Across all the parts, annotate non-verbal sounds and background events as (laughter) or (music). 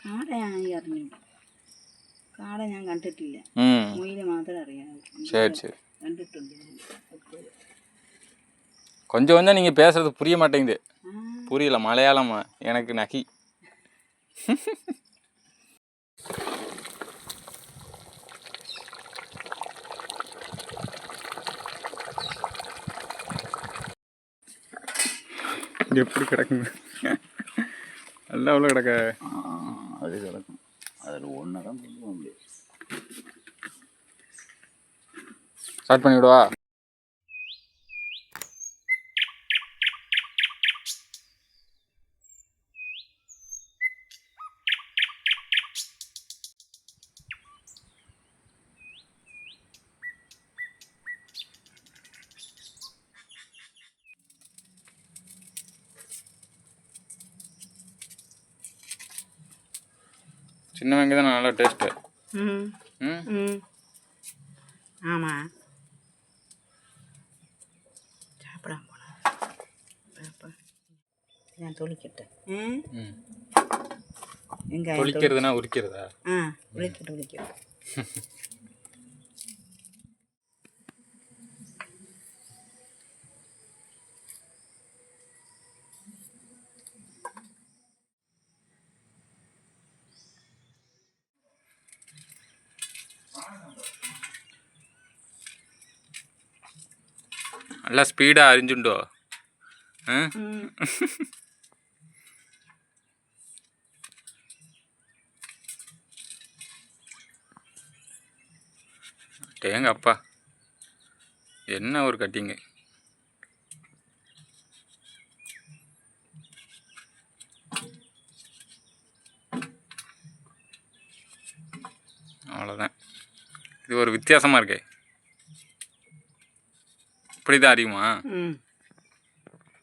കാട ഞാൻ അറിഞ്ഞു കാട ഞാൻ കണ്ടിട്ടില്ല ம் മുയില് മാത്രമേ അറിയാവൂ சரி சரி കണ്ടിട്ടുണ്ട് ഞാൻ. கொஞ்சம் கொஞ்சம் நீங்கள் பேசுறது புரிய மாட்டேங்குது ആ, புரியல மலையாளம் எனக்கு நகி எப்படி கிடக்குங்க நல்லா உள்ள கிடக்க அது கிடக்கும். அதில் ஒன்றை தான் கொண்டு போக முடியாது ஸ்டார்ட் பண்ணிவிடுவா? சின்ன வெங்காயம் தான் நல்லா டேஸ்ட்டு ம். ம்? ஆமாம் சாப்பிடாம நான் தொளிக்கிட்டேன் ம்? தொளிக்கிறதுனா உரிக்கிறதா? ஆ உரிக்கிட்டு உரிக்கிறேன் நல்லா ஸ்பீடாக அறிஞ்சுண்டோ டேங்க அப்பா என்ன ஒரு கட்டிங்க அவ்வளோதான் இது ஒரு வித்தியாசமாக இருக்கே இப்படிதான் அறியுமா? ம்.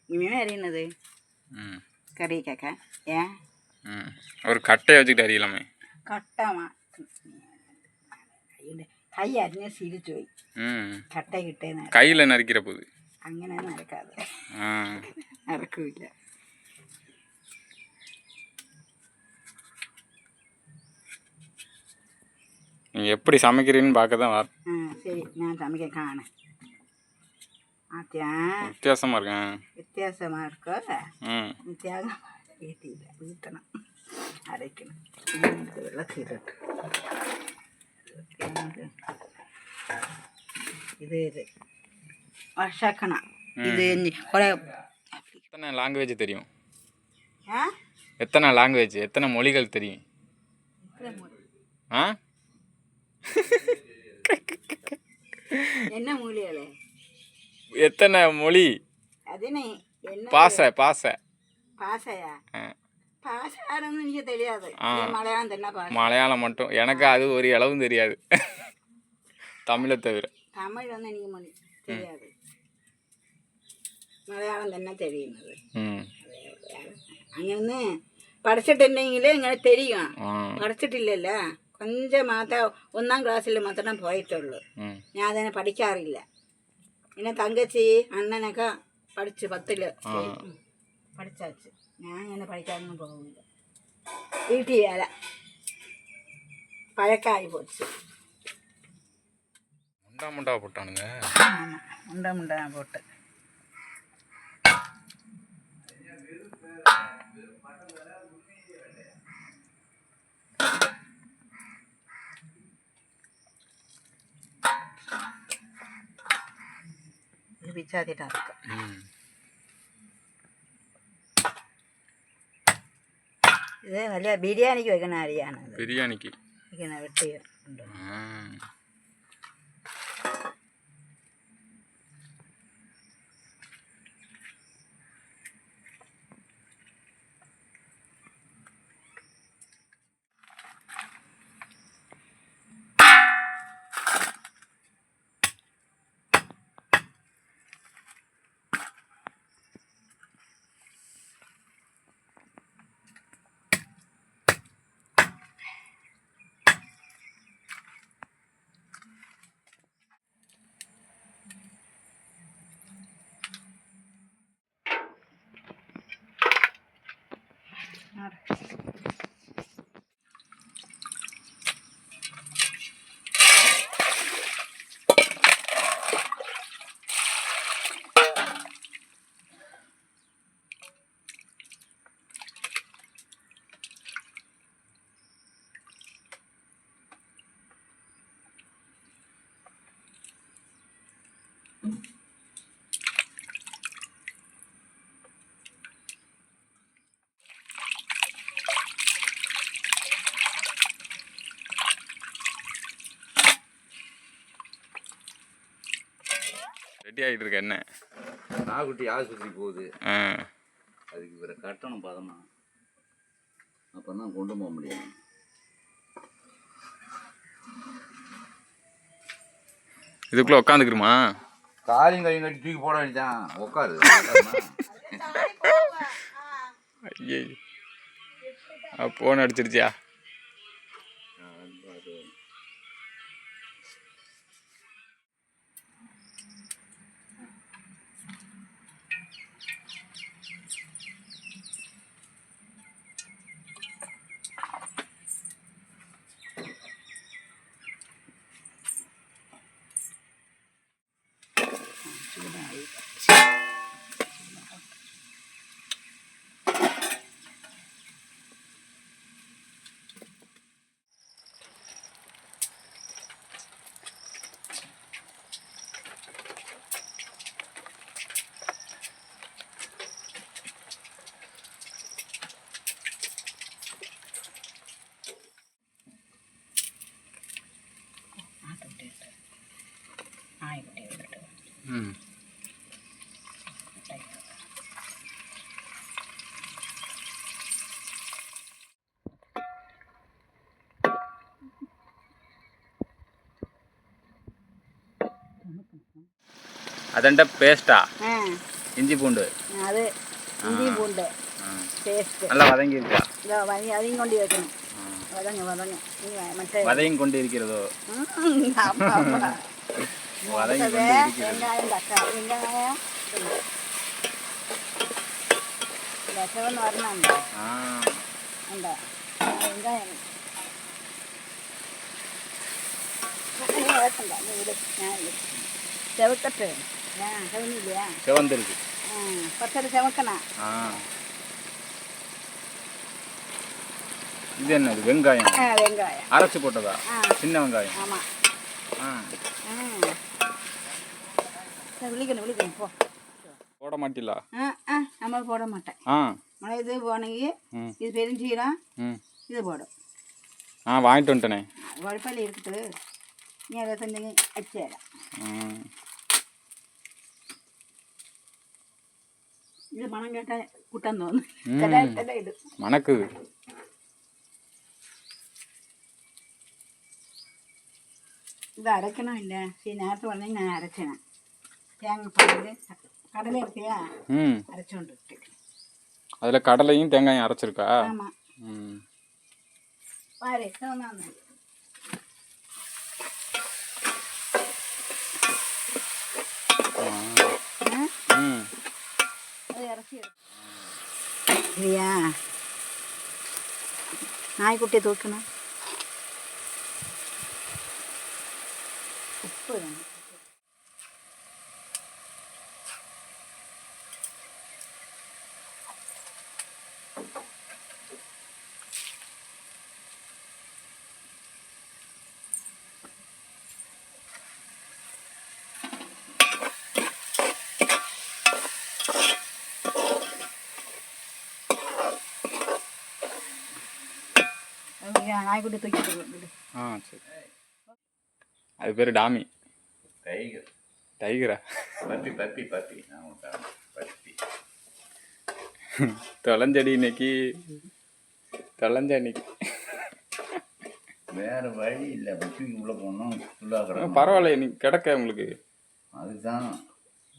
இனிமே அறியினது ம். கறி கேட்க. ஏன்? ம். ஒரு கட்டையை வச்சுக்கிட்டு அறியலாமே. கட்டமா. കൈ അരിഞ്ഞ സിരിച്ചു പോയി കട്ട കിട്ടേന്ന് കയ്യിലെ നരക്കിര പോയി അങ്ങനെ നരക്കാതെ നരക്കൂല நீங்கள் எப்படி சமைக்கிறீன்னு பார்க்க தான் வா சரி நான் சமைக்க காணேன். வித்தியாசமாக இருக்கேன் வித்தியாசமாக இருக்கோ? தேங்காய் வீட்டில் வீட்டணும் அரைக்கணும். விளக்கு இது இது. இது வருஷக்கணா இது எத்தனை லாங்குவேஜ் தெரியும்? எத்தனை லாங்குவேஜ் எத்தனை மொழிகள் தெரியும்? ஆ? என்ன மொழிகளே எத்தனை மொழி അതിന് என்ன பாசை பாசை പാസയാ ஆ. പാസയാണെന്ന് എനിക്ക് தெரியாது ആ. ഈ മലയാളം തന്നെ പാസ மலையாளம் மட்டும் எனக்கு அது ஒரு இளவும் தெரியாது தமிழை தவிர തമിഴൊന്നും എനിക്ക് മണി தெரியாது മലയാളം തന്നെ തെളിയുന്നത് ம் അങ്ങനെ പഠിച്ചിട്ടുണ്ടെങ്കിൽ ഇങ്ങനെ തെരിയും ஆ പഠിച്ചിട്ടില്ലല്ലോ കൊഞ്ചം മാത്രം ഒന്നാം ക്ലാസ്സിൽ മാത്രം പോയിട്ടുള്ളൂ ம் ഞാൻ അതിനെ പഠിക്കാറില്ല என்ன தங்கச்சி அண்ணனக்கா படிச்சு பத்துல. படிச்சாச்சு. நான் என்ன படிக்காதுன்னு போகவில்லை வீட்டு வேலை. பழக்காகி போச்சு. முண்டா முண்டா போட்டானுங்க. ஆமாம் முண்டா முண்டா போட்டேன். Thank you. വിജാതിയുടെ അടക്ക ഇത് നല്ല ബിരിയാണിക്ക് വെക്കണ അരിയാണ് ബിരിയാണിക്ക്. വെക്കണ വെട്ടിയ ഉണ്ടോ? ரெடி ஆகிட்டு இருக்க என்ன? நாகுட்டி ஆஸ்பத்திரி போகுது. ஆ. அதுக்கு இவரை கட்டணம் பதமா அப்போ தான் கொண்டு போக முடியும். இதுக்குள்ளே உட்காந்துக்கிறோமா காலையும் கையும் கட்டி தூக்கி போட வேண்டியதான் உட்காரு ஐயே ஃபோன் அடிச்சிருச்சியா? ம் அதண்ட பேஸ்டா இஞ்சி பூண்டு? அது இஞ்சி பூண்டு பேஸ்ட்டு நல்லா வதங்கியிருக்கா? இதோ வதங்கி அதையும் கொண்டு வைக்கணும். வதங்க வதங்க. வதங்கி கொண்டு இருக்கிறதோ? (laughs) வெங்காயம் தக்காளி வெங்காயம். ஏன் செவனி இல்லையா? சிவந்திருக்கு. ஆ பச்சடி செவக்கணும் ஆ. இது என்னது? வெங்காயம். வெங்காயம். அரைச்சி போட்டதா? சின்ன வெங்காயம். ஆமாம் ஆ. விழிக்கணும் விழிக்கணும். போ. போட மாட்டிலா ஆ ஆ நம்ம போட மாட்டேன். ஆ. மழை இது போனங்கி இது பெருஞ்சீரம் இது போடும். ஆ வாங்கிட்டு வந்துட்டேனே. உழைப்பால் இருக்குது. நீ அதை அச்சேரம் ம். இது மனம் கேட்டால் கூட்டம் தோணும் இது. மணக்குது. இது அரைக்கணும் இல்லை? சரி நேரத்தில் வந்து நான் அரைச்சேன் தேங்காய் பால் கடலை இருக்கியா அரைச்சி கொண்டு விட்டு அதில் கடலையும் தேங்காயும் அரைச்சிருக்கா? ஆமாம் ம். பாரு இல்லையா நாய்க்குட்டியை தூக்கணும் நாய்க்குட்டி விடு. ஆ சரி. அது பேர் டாமி. டைகர். டைகரா? பப்பி பப்பி பப்பி பப்பி தொலைஞ்சடி இன்னைக்கு. தொலைஞ்ச இன்னைக்கு வேற வழி இல்லை. பப்பிக்கு உள்ளே போகணும் ஃபுல்லாக பரவாயில்ல நீ கிடக்க உங்களுக்கு. அதுதான்.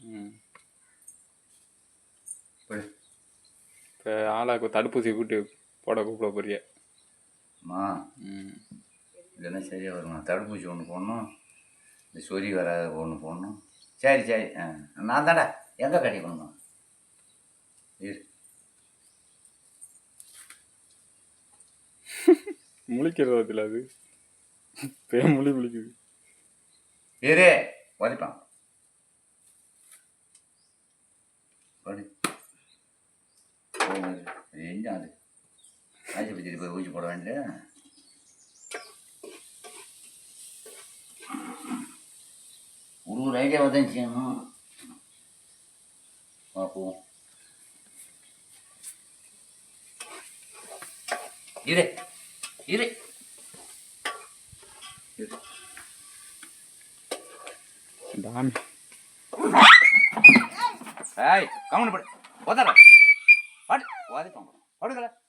ம். போய் இப்போ ஆளாக்கு தடுப்பூசி கூட்டு போட கூப்பிட போறிய? ம். இல்லைன்னா சரியாக வருமா தடுப்பூசி ஒன்று போடணும். இந்த சொறி வராத ஒன்று போடணும். சரி சரி. ஆ நான் தாடா எங்கே கட்டி பண்ணணும் இரு. (laughs) முழிக்கிறது அதில் அது? பே முழி முழிக்குது. இரு. உதைப்பான். படி. ஆஸ்பத்திரி போய் ஊசி போட வேண்டிய ஒரு ஒரு ஐடியா தான் செய்யணும். பார்ப்போம். இரு இரு. டாமி ஏய் கம்முனு படு. போதாடா படு வாதிப்பான் படுக்கல. படு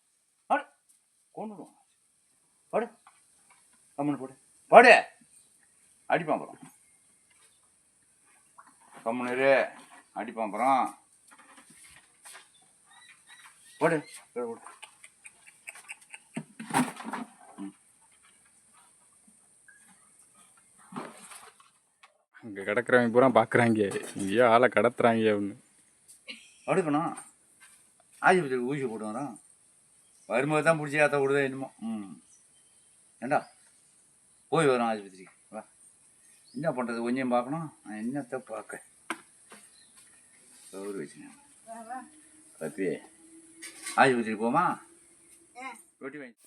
கொண்டு விடுவான் படு. கம்முனு போடு. படு. அடிப்பான் அப்புறம். கம்முனு இரு. அடிப்பான் அப்புறம். போடு. போடு. அங்கே கிடக்குறவங்க பூரா பார்க்குறாங்க இங்கேயோ ஆளை கடத்துறாங்க ஒன்று அடுக்கணும் ஆஸ்பத்திரிக்கு ஊசி போட்டு வரோம் வரும்போது தான் பிடிச்சி ஏற்ற விடுதே என்னமோ. ம். ஏண்டா? போய் வரோம் ஆஸ்பத்திரிக்கு. வா. என்ன பண்ணுறது கொஞ்சம் பார்க்கணும். நான் என்னத்தை பார்க்க? கௌரி வச்சுங்க பப்பி ஆஸ்பத்திரிக்கு போமா? ரொட்டி வாங்கி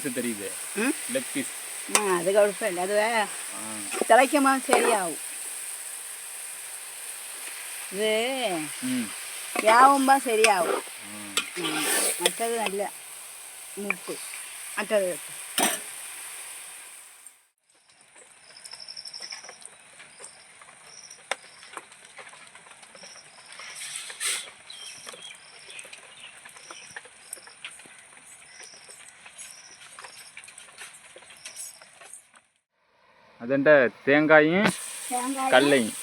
பீஸ் தெரியுது ம் லெக் பீஸ் ஆ அது குழப்பமில்லை அது திளைக்குமா சரியாகும் இது ம் யாவும்பா சரியாகும் ம். ம். மற்றது நல்ல மூப்பு மற்றது அதண்ட தேங்காயும் தேங்காய் கடலையும்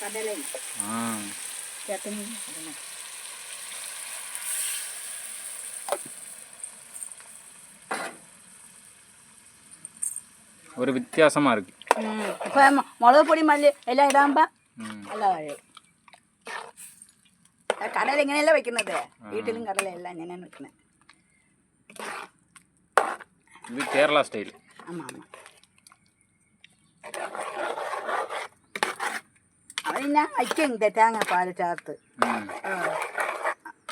கடலை ஆ சட்னி கடலை ஒரு வித்தியாசமாக இருக்கு ம் இப்போ மிளகு பொடி மல்லி எல்லாம் இடாம்பா ம் நல்லா வாழும் கடலை ഇങ്ങനെയല്ലേ വെക്കുന്നത് വീട്ടിലും കടല എല്ലാം ഇങ്ങനെ വെക്കുന്നത് இது கேரளா ஸ்டைல் ஆமாம் ஆமாம் അവൻ ഞാൻ വയ്ക്കും തേങ്ങ പാല് ചേർത്ത് ம்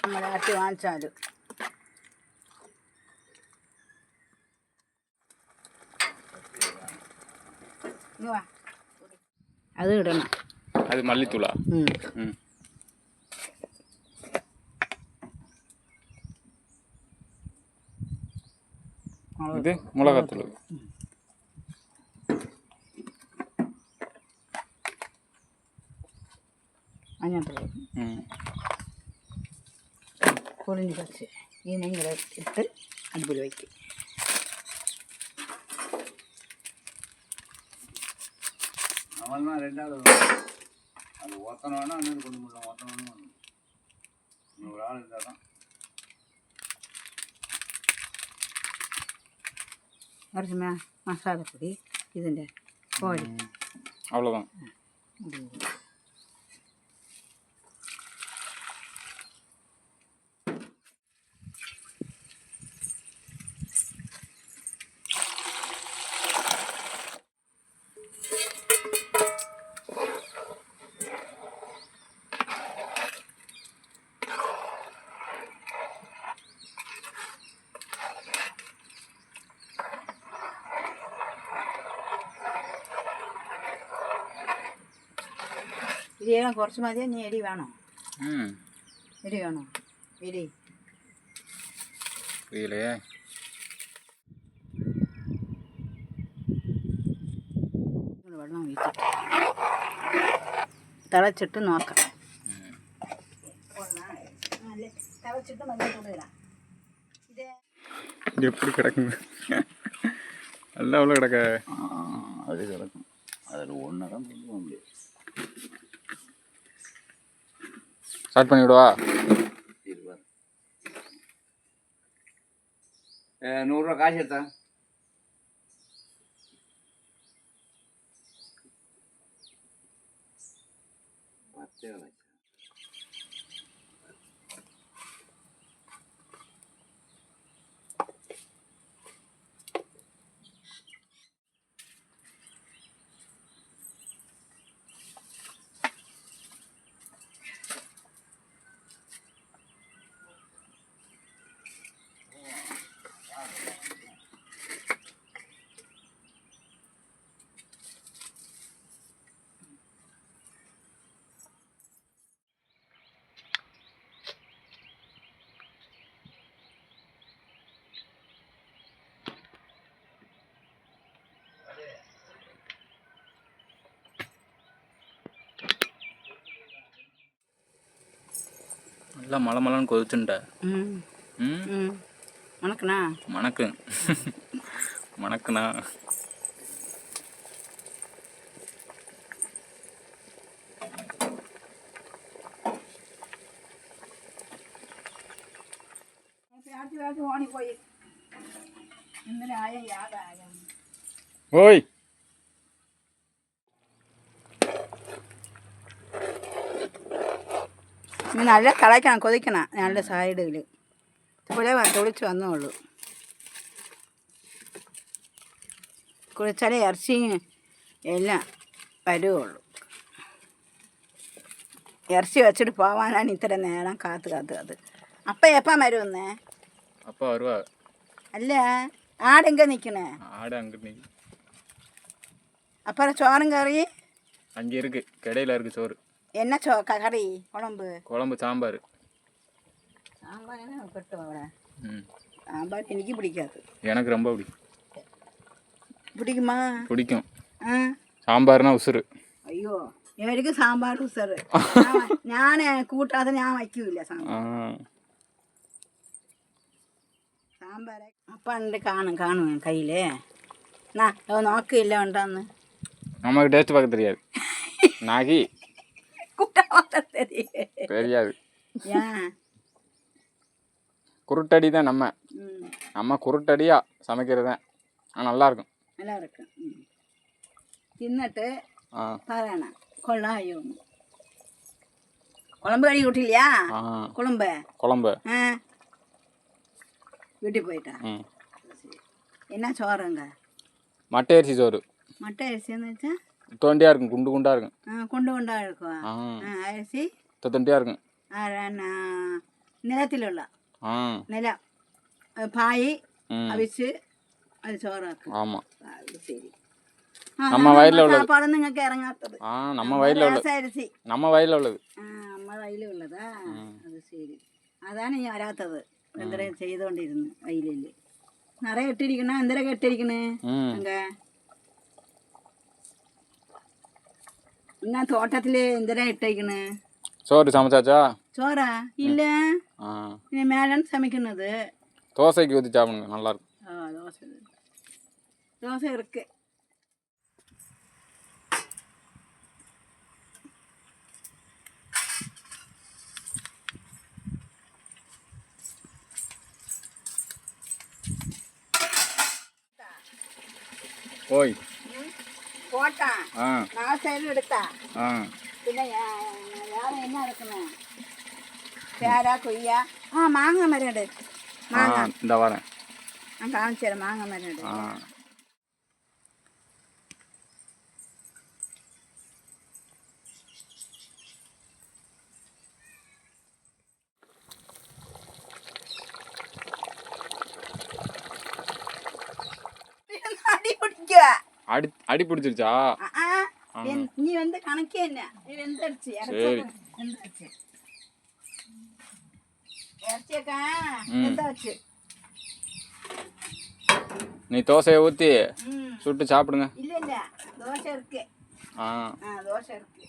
നമ്മൾ അട്ടി വാങ്ങിച്ചാലും ഇങ്ങ് വാ. അത് ഇടണം அது மல்லித்தூளா இது மிளகாத்தூள். மஞ்சள் ம். பொரிஞ்சு வச்சு இதை எடுத்து வைக்க. அவன் ரெண்டாவது அது ஒத்தனோன்னா கொண்டு முடியல ஒத்தனோன்னு ஒரு ஆள் இருந்தால் தான் കുറച്ച് മ- മസാലപ്പൊടി ഇതിൻ്റെ കോഴി அவ்வளோதான் ഇത് ചെയ്യണം കുറച്ച് മതിയോ നീ എരി വേണോ ம் എരി വേണോ എരി புரியலையே ഇങ്ങനെ വെള്ളം ഒഴിച്ചിട്ട് തിളച്ചിട്ട് നോക്കാം തിളച്ചിട്ട് മഞ്ഞൾപ്പൊടി ഇടാം ഇത് எப்படி கிடக்குங்க நல்லா அவ்வளோ கிடக்க அது கிடக்கும் அதில் ஒன்று தான் ஸ்டார்ட் பண்ணிவிடுவா. நூறுரூவா காசு எடுத்தா? பத்து எல்லாம் மலை மலன்னு கொதிச்சுட்ட ம். மணக்குண்ணா? மணக்கு. மணக்குண்ணா. ஓய். ഇനി നല്ല കളയ്ക്കണം കൊതിക്കണം. ഞങ്ങളുടെ സൈഡിൽ ഇവിടെ തുളിച്ച് വന്നോളൂ. കുളിച്ചാലേ ഇറച്ചി എല്ലാം വരുവുള്ളൂ. ഇറച്ചി വെച്ചിട്ട് പോവാനാണ് ഇത്ര നേരം കാത്ത് കാത്ത് കാത്ത്. അപ്പ എപ്പാ വരുമെന്നേ അല്ല ആടെങ്ക നിക്കണേ? അപ്പറ ചോറും കറി അഞ്ചേർക്ക് ചോറ്. இருக்கு சோறு എന്നാ ചോ കറി കുളമ്പ് குழம்பு சாம்பார் സാമ്പാറിനെ കിട്ടും അവിടെ ம் സാമ്പാർ എനിക്ക് പിടിക്കാത്തത് எனக்கு ரொம்ப பிடிக்கும் പിടിക്കുമാ பிடிக்கும் ആ சாம்பார்னா உசுறு അയ്യോ എനിക്ക് സാമ്പാർ ഉസറ് ഞാൻ കൂട്ടാതെ ഞാൻ വയ്ക്കൂല സാമ്പാർ ஆ സാമ്പാർ അപ്പം ഉണ്ട് കാണും കാണും കയ്യില് എന്നാ അത് നോക്കില്ല ഉണ്ടോന്ന് நமக்கு டேஸ்ட் பார்க்க தெரியாது நாகி கூட்டமாக தெரியும் தெரியாது. குருட்டடி தான் நம்ம. நம்ம குருட்டடியா சமைக்கிறது. தான் நல்லா இருக்கும் நல்லா இருக்கும் தின்னுட்டு பாருண்ணா கொள்ளாயும் குழம்பு கழுவி விட்டிலையா குழம்பு? குழம்பு. வீட்டுக்கு போயிட்டான் என்ன சோறுங்க? மட்டை அரிசி சோறு. மட்டை அரிசி வந்துச்சா தொண்டியாக இருக்கும் குண்டு குண்டாக இருக்கும் ஆ கொண்டு கொண்டா இருக்கும் ஆ ஆ அரிசி தொண்டியாக இருக்கும் ആ, ന- നിലത്തിലുള്ള ஆ നിലം അത് പായി ம் അവിച്ച് അത് ചോറാക്കും ஆமாம் ആ, അത് ശരി ആ, നമ്മ അതാണ് വയലിൽ ഉള്ളത്. സാപ്പാട് നിങ്ങൾക്ക് ഇറങ്ങാത്തത് ஆ நம்ம வயலில் உள்ளது രസ അരിസി நம்ம வயலில் உள்ளது ആ നമ്മ വയലുള്ളതാ അത് ശരി അതാണ് ഈ വരാത്തത് എന്തര ചെയ്തോണ്ടിരുന്നു വയലില് നിറയെ ഇട്ടിരിക്കണ എന്തര കെട്ടിരിക്കണേ ம் இன்னும் தோட்டத்தில் எந்தடா இட்டேக்கணு சோறு சமைச்சாச்சா சோறா இல்லை ஆ இனி மேலேன்னு சமைக்கணுது தோசைக்கு ஊற்றி சாப்பிடுங்க நல்லாயிருக்கும் ஆ தோசை தோசை இருக்கு ஓய் போட்டான். நான் செயல் எடுத்தான். பின்ன யாரும் என்ன இருக்கணும் பேரா கொய்யா? ஆ மாங்காய் மரம் எடு. மாங்காய். இந்த வரேன். ஆ காமிச்சிடறேன் மாங்காய் மரம் எடு. அடி அடி பிடிச்சிருச்சா? நீ வந்து கணக்கே என்ன? வெந்துருச்சு நீ தோசையை ஊத்தி சுட்டு சாப்பிடுங்க. இல்லை இல்லை. தோசை இருக்கு. ஆ. தோசை இருக்கு.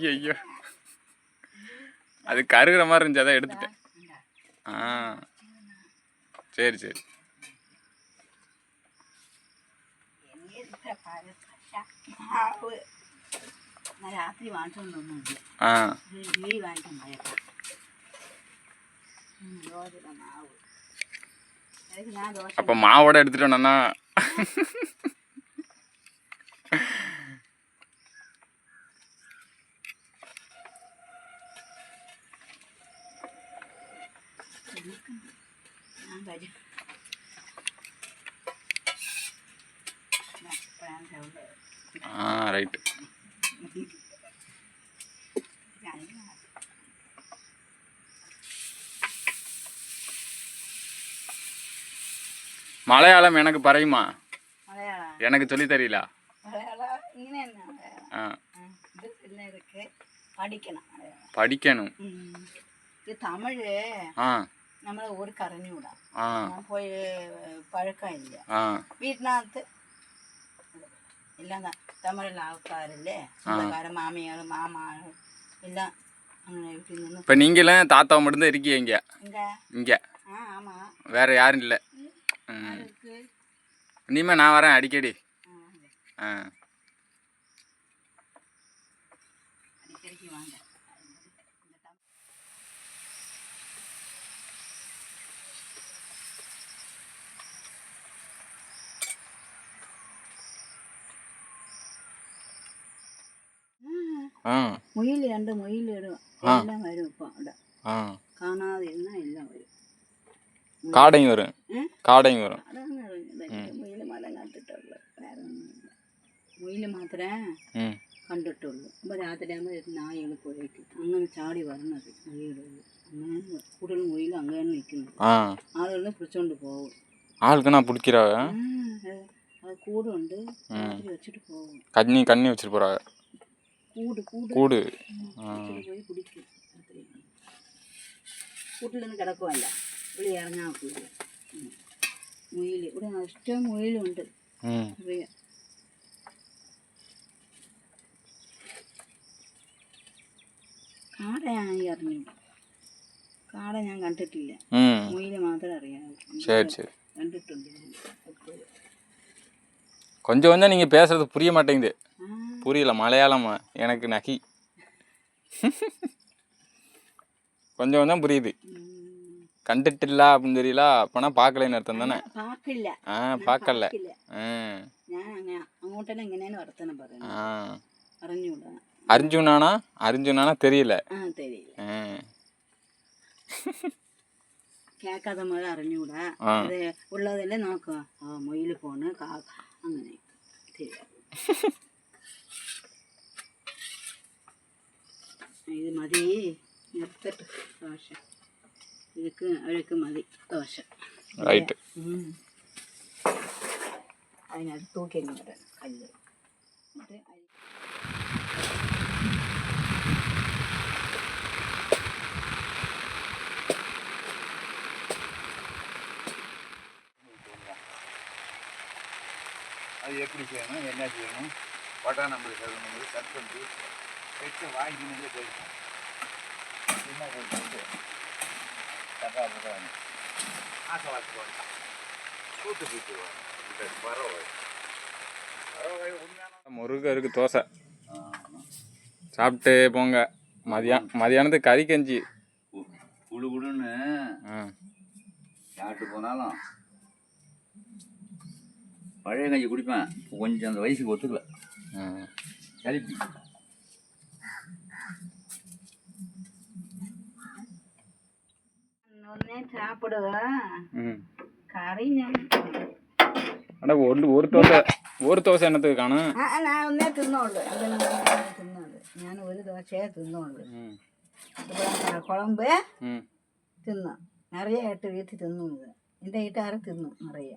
ஐயோ ஐயோ அது கருகிற மாதிரி இருந்துச்சு அதான் எடுத்துட்டேன் ஆ சரி சரி എങ്ങനെ പല മാവ് ഞാൻ രാത്രി വാങ്ങിച്ചോണ്ടൊന്നുമില്ല ஆ വീ വാങ്ങിക്കാൻ പോയേക്കാം ம், தோசையில மாவு அதுக்கு சொல்றேன். ஆ ரைட்டு மலையாளம் எனக்கு பறையுமா எனக்கு சொல்லி தெரியல படிக்கணும். படிக்கணும். தமிழ். നമ്മളെ ഒരു കറഞ്ഞൂടാ ആ ഞാൻ പോയി പഴക്കമില്ല ആ വീട്ടിനകത്ത് എല്ലാം ത- തമിഴിലെ ആൾക്കാരില്ലേ സ്വന്തക്കാരൻ മാമിയാളും മാമാളും എല്ലാം അങ്ങനെ വീട്ടിൽ നിന്ന് இப்போ நீங்களும் தாத்தா மட்டும்தான் இருக்கீங்க இங்கே இங்கே இங்கே ஆ ஆமாம் வேற யாரும் இல்லை ம் அதுக்கு இனிமேல் நான் வரேன் அடிக்கடி ஆ, മുയിൽ രണ്ട് മുയിൽ ഇടും എല്ലാം വരും ഇപ്പം അവിടെ ஆ കാണാതിരുന്നാൽ എല്ലാം വരും காடையும் வரும் ഏ? காடையும் வரும் അതാണ് അറിഞ്ഞത് മുയിൽ മലം കണ്ടിട്ടുള്ളു വേറെ ഒന്നുമില്ല മുയിൽ മാത്രമേ ம் കണ്ടിട്ടുള്ളൂ അപ്പോൾ രാത്രിയാകുമ്പോൾ നായകൾ പോയേക്കും അങ്ങനെ ചാടി വരണത് മുയിലുകൾ അങ്ങനെ കൂടുതൽ മുയിൽ അങ്ങനെ നിൽക്കുന്നു ஆ ആളുകളെ പിടിച്ചോണ്ട് പോകും ஆளுக்கு நான் பிடிக்கிறாங்க ആ, അത് അത് കൂടുണ്ട് രാത്രി വെച്ചിട്ട് പോകും கண்ணி கண்ணி வச்சுட்டு போகிறாங்க കൂട് കൂട് கூடு വെച്ചിട്ട് പോയി പിടിക്കും രാത്രി കൂട്ടിൽ നിന്ന് കിടക്കുമല്ല ഇവിടെ ഇറങ്ങാൻ ഒക്കില്ല മുയിൽ ഇവിടെ ഇഷ്ടം മുയിലുണ്ട് ம் അറിയാം കാട ഞാൻ അറിഞ്ഞു കാട ഞാൻ കണ്ടിട്ടില്ല ம் മുയില് മാത്രമേ അറിയാവൂ சரி சரி കണ്ടിട്ടുണ്ട് ഞാൻ എപ്പോഴും. கொஞ்சம் கொஞ்சம் நீங்கள் பேசுறது புரிய மாட்டேங்குது ആ புரியல மலையாளம் எனக்கு நகி கொஞ்சம் கொஞ்சம் புரியுது ഉം. கண்டுட்டில்ல அப்படின்னு தெரியல அப்போனா பார்க்கலன்னு அர்த்தம் தானே പാക്കില്ല ஆ பார்க்கல പാക്കില്ല ஆ ഞാൻ അങ്ങനെ അങ്ങോട്ടെല്ലാം ഇങ്ങനെയാണ് വർത്തനം പറയുന്നത് ஆ അറിഞ്ഞൂടാ அர்ஜுனானா அர்ஜுனானா தெரியல ആ തെരിയില്ല ஆ കേൾക്കാതെ മുതൽ അറിഞ്ഞൂടാ ആ. അത് ഉള്ളതല്ലേ നോക്കുക ആ മൊയിൽ പോണ് കാക്ക അങ്ങനെ ശരി ഇത് മതി നിർത്തട്ട് ദോശ ഇതൊക്കെ അവരൊക്കെ മതി ദോശ ரைட்டு ഉം. അതിനകത്ത് തൂക്കി ഇങ്ങോട്ട് കല്ല് എന്നിട്ട് അരി அது எப்படி செய்யணும் என்ன செய்யணும் பட்டா நம்பர் சொல்லணும் கட் பண்ணி வச்சு வாங்கினே போயிருக்கோம் என்ன போட்டு கரெக்டாக போட்டாங்க ஆசை வாசிப்பாங்க கூட்டு போயிட்டு பரவாயில்ல பரவாயில்ல உண்மையான முருகருக்கு தோசை சாப்பிட்டு போங்க மதியம் மதியானத்துக்கு கறி கஞ்சி குழு குழுன்னு ஆ யார்கிட்ட போனாலும் பழைய கஞ்சி குடிப்பேன் கொஞ்சம் அந்த வயசுக்கு ஒத்துக்கல ஆ ஒன்னே சாப்பிடுவேன் கறி அட ஒரு ஒரு தோசை ஒரு தோசை என்னத்துக்கு காணும்? நான் ஒன்னே தின்னோண்டு தின்னோண்டு நான் ஒரு தோசையே தின்னோண்டு குழம்பு தின்னும் நிறைய எட்டு வீட்டு தின்னுங்க இந்த வீட்டாரும் தின்னும் நிறைய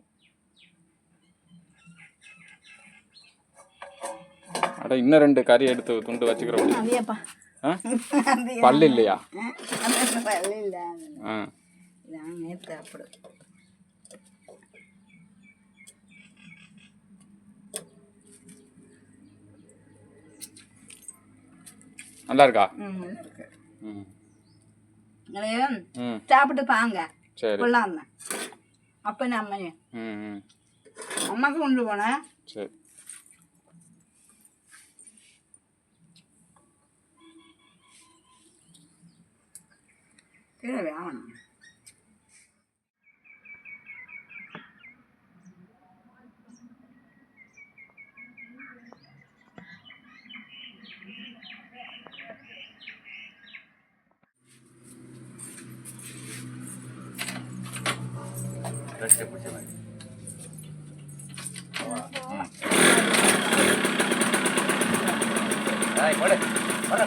அட இன்னும் ரெண்டு கறி எடுத்து துண்டு வச்சுக்கிறோம் பல்லு இல்லையா பல்லு இல்லை இதாங்க தேவைப்படும் நல்லா இருக்கா சாப்பிட்டு பாங்க கொள்ளாம அப்ப நம்ம அம்மாக்கு கொண்டு போன. சரி. வேணாம் വേണം ரெஸ்ட்டை பிடிச்ச மாதிரி ம் ஏய், போடு போடு